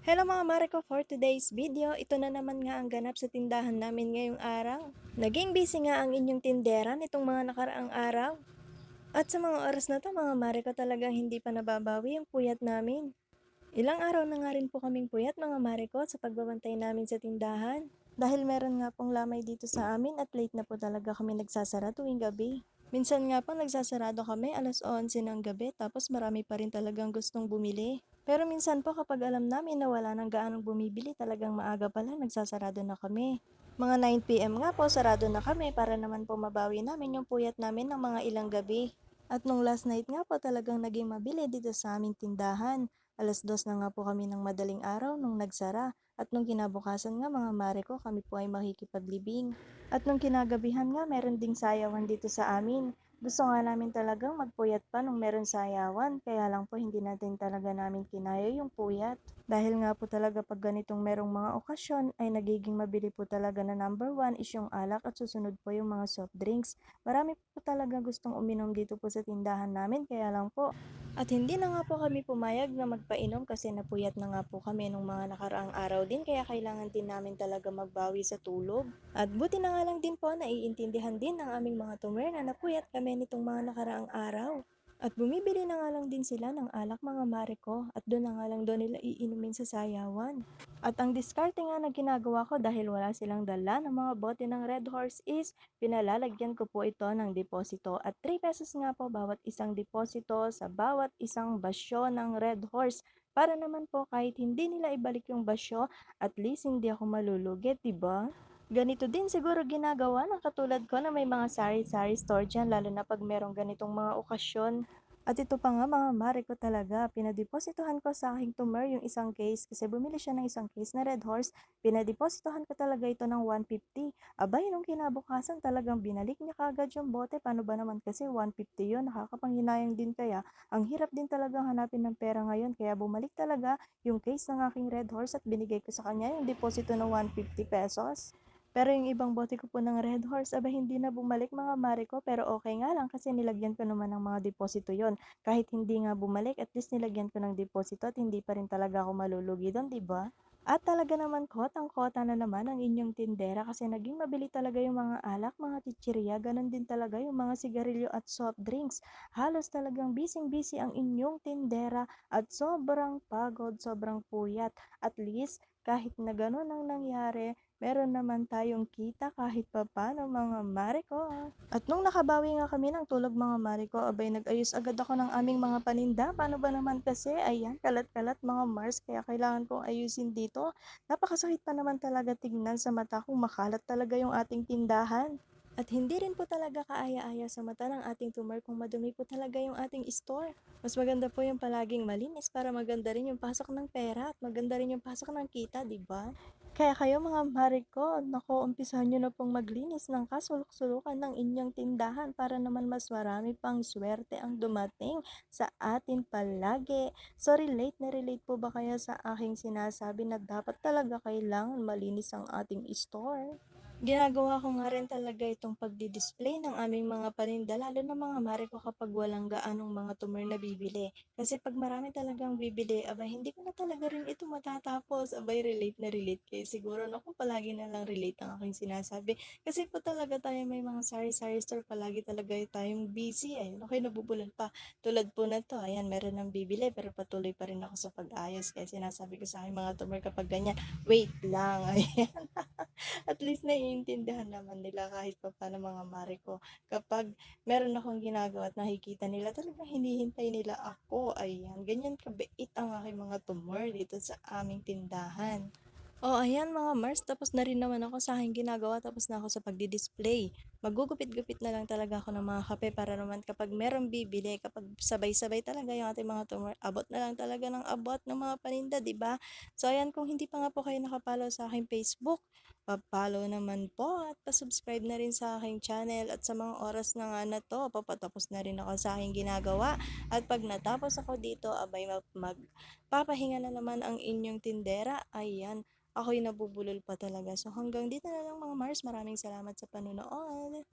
Hello mga Mariko, for today's video, ito na naman nga ang ganap sa tindahan namin ngayong araw. Naging busy nga ang inyong tindera nitong mga nakaraang araw. At sa mga oras na to mga Mariko talagang hindi pa nababawi ang puyat namin. Ilang araw na nga rin po kaming puyat mga Mariko sa pagbabantay namin sa tindahan. Dahil meron nga pong lamay dito sa amin at late na po talaga kami nagsasara tuwing gabi. Minsan nga po nagsasarado kami alas 11 ng gabi tapos marami pa rin talagang gustong bumili. Pero minsan po kapag alam namin na wala nang gaanong bumibili talagang maaga pala nagsasarado na kami. Mga 9pm nga po sarado na kami para naman po mabawi namin yung puyat namin ng mga ilang gabi. At nung last night nga po talagang naging mabili dito sa aming tindahan. Alas dos na nga po kami ng madaling araw nung nagsara. At nung kinabukasan nga mga mare ko kami po ay makikipaglibing. At nung kinagabihan nga meron ding sayawan dito sa amin. Gusto nga namin talagang magpuyat pa nung meron sayawan, kaya lang po hindi natin talaga namin kinaya yung puyat. Dahil nga po talaga pag ganitong merong mga okasyon ay nagiging mabili po talaga na number one is yung alak at susunod po yung mga soft drinks. Marami po talaga gustong uminom dito po sa tindahan namin, kaya lang po at hindi na nga po kami pumayag na magpainom kasi napuyat na nga po kami nung mga nakaraang araw din kaya kailangan din namin talaga magbawi sa tulog. At buti na nga lang din po naiintindihan din ng aming mga tumer na napuyat kami nitong mga nakaraang araw. At bumibili na nga lang din sila ng alak mga mare ko at doon na nga lang doon nila iinumin sa sayawan. At ang diskarte nga na ginagawa ko dahil wala silang dala ng mga bote ng Red Horse is pinalalagyan ko po ito ng deposito at 3 pesos nga po bawat isang deposito sa bawat isang basyo ng Red Horse para naman po kahit hindi nila ibalik yung basyo, at least hindi ako malulugi, ba? Ganito din siguro ginagawa ng katulad ko na may mga sari-sari store dyan, lalo na pag merong ganitong mga okasyon. At ito pa nga mga mare ko talaga, pinadepositohan ko sa aking tumer yung isang case kasi bumili siya ng isang case na Red Horse. Pinadepositohan ko talaga ito ng 150. Abay, nung kinabukasan talagang binalik niya kagad yung bote. Paano ba naman kasi 150 yun, nakakapanghinayang din kaya. Ang hirap din talagang hanapin ng pera ngayon kaya bumalik talaga yung case ng aking Red Horse at binigay ko sa kanya yung deposito ng 150 pesos. Pero yung ibang bote ko po ng Red Horse, aba hindi na bumalik mga mare ko, pero okay nga lang kasi nilagyan ko naman ng mga deposito yon. Kahit hindi nga bumalik, at least nilagyan ko ng deposito at hindi pa rin talaga ako malulugi doon, di ba? At talaga naman kotang-kota na naman ang inyong tindera kasi naging mabili talaga yung mga alak, mga chichirya, ganun din talaga yung mga sigarilyo at soft drinks. Halos talagang bising-busy ang inyong tindera at sobrang pagod, sobrang puyat. At least, kahit na ganun ang nangyari, meron naman tayong kita kahit papano mga mare ko. At nung nakabawi nga kami ng tulog mga mare ko, abay nag-ayos agad ako ng aming mga paninda. Paano ba naman kasi? Ayan, kalat-kalat mga Mars, kaya kailangan kong ayusin dito. Napakasakit pa naman talaga tignan sa mata kung makalat talaga yung ating tindahan. At hindi rin po talaga kaaya-aya sa mata ng ating tumor kung madumi po talaga yung ating store. Mas maganda po yung palaging malinis para maganda rin yung pasok ng pera at maganda rin yung pasok ng kita, di ba? Kaya kayo mga mare ko, naku, umpisahan nyo na pong maglinis ng kasulok-sulukan ng inyong tindahan para naman mas marami pang swerte ang dumating sa atin palagi. So relate na relate po ba kaya sa aking sinasabi na dapat talaga kailangan malinis ang ating store? Ginagawa ko nga rin talaga itong pagdi-display ng aming mga paninda, lalo na mga mare ko kapag walang gaanong mga tumer na bibili. Kasi pag marami talagang bibili, aba hindi ko na talaga rin ito matatapos. Abay, relate na relate kayo. Siguro, naku, palagi na lang relate ang aking sinasabi. Kasi po talaga tayo may mga sari-sari store, palagi talaga tayong busy. Ayun, okay, nabubulan pa. Tulad po na to, ayan, meron ng bibili, pero patuloy pa rin ako sa pag-ayos. Kaya sinasabi ko sa aking mga tumer kapag ganyan, wait lang, ayan. At least naiintindihan naman nila kahit pa paano mga mare ko. Kapag meron akong ginagawa at nakikita nila, talagang hinihintay nila ako. Ayan, ganyan kabait ang aking mga tumor dito sa aming tindahan. Oh, ayan mga Mars, tapos na rin naman ako sa aking ginagawa, tapos na ako sa pagdi-display. Magugupit-gupit na lang talaga ako ng mga kape para naman kapag merong bibili, kapag sabay-sabay talaga yung ating mga tumor, abot na lang talaga ng abot ng mga paninda, di ba? So ayan, kung hindi pa nga po kayo nakapalo sa aking Facebook, pa-follow naman po at pa-subscribe na rin sa aking channel at sa mga oras na nga na to, papatapos na rin ako sa aking ginagawa at pag natapos ako dito, abay mag magpapahinga na naman ang inyong tindera, ayan, ako'y nabubulol pa talaga. So hanggang dito na lang mga Mars, maraming salamat sa panonood.